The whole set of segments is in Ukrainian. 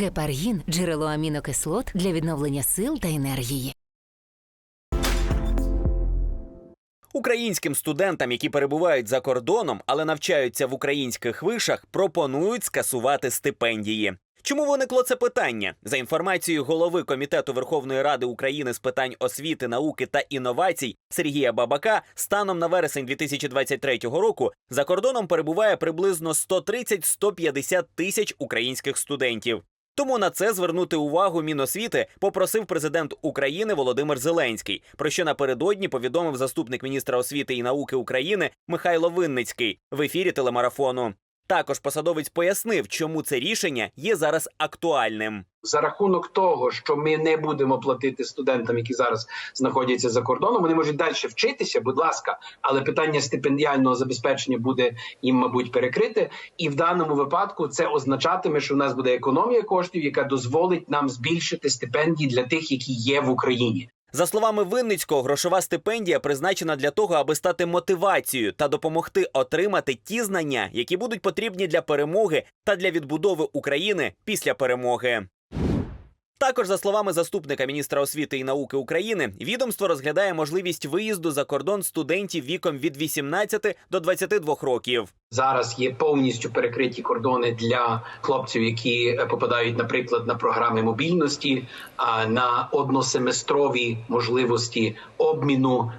Гепаргін джерело амінокислот для відновлення сил та енергії. Українським студентам, які перебувають за кордоном, але навчаються в українських вишах, пропонують скасувати стипендії. Чому виникло це питання? За інформацією голови комітету Верховної Ради України з питань освіти, науки та інновацій Сергія Бабака, станом на вересень 2023 року за кордоном перебуває приблизно 130-150 тисяч українських студентів. Тому на це звернути увагу Міносвіти попросив президент України Володимир Зеленський, про що напередодні повідомив заступник міністра освіти і науки України Михайло Винницький в ефірі телемарафону. Також посадовець пояснив, чому це рішення є зараз актуальним. за рахунок того, що ми не будемо платити студентам, які зараз знаходяться за кордоном, вони можуть далі вчитися, будь ласка, але питання стипендіального забезпечення буде їм, мабуть, перекрите. І в даному випадку це означатиме, що в нас буде економія коштів, яка дозволить нам збільшити стипендії для тих, які є в Україні. За словами Винницького, грошова стипендія призначена для того, аби стати мотивацією та допомогти отримати ті знання, які будуть потрібні для перемоги та для відбудови України після перемоги. Також, за словами заступника міністра освіти і науки України, відомство розглядає можливість виїзду за кордон студентів віком від 18 до 22 років. Зараз є повністю перекриті кордони для хлопців, які е, попадають, наприклад, на програми мобільності, а на односеместрові можливості обміну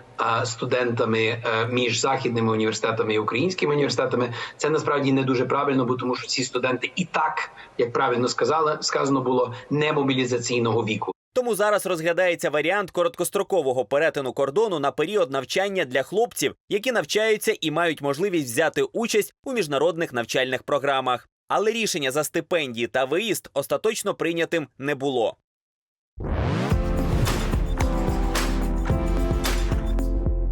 студентами е, між західними університетами і українськими університетами. Це насправді не дуже правильно, бо тому що ці студенти і так, як правильно сказали, сказано було не мобілізаційного віку. Тому зараз розглядається варіант короткострокового перетину кордону на період навчання для хлопців, які навчаються і мають можливість взяти участь у міжнародних навчальних програмах. Але рішення за стипендії та виїзд остаточно прийнятим не було.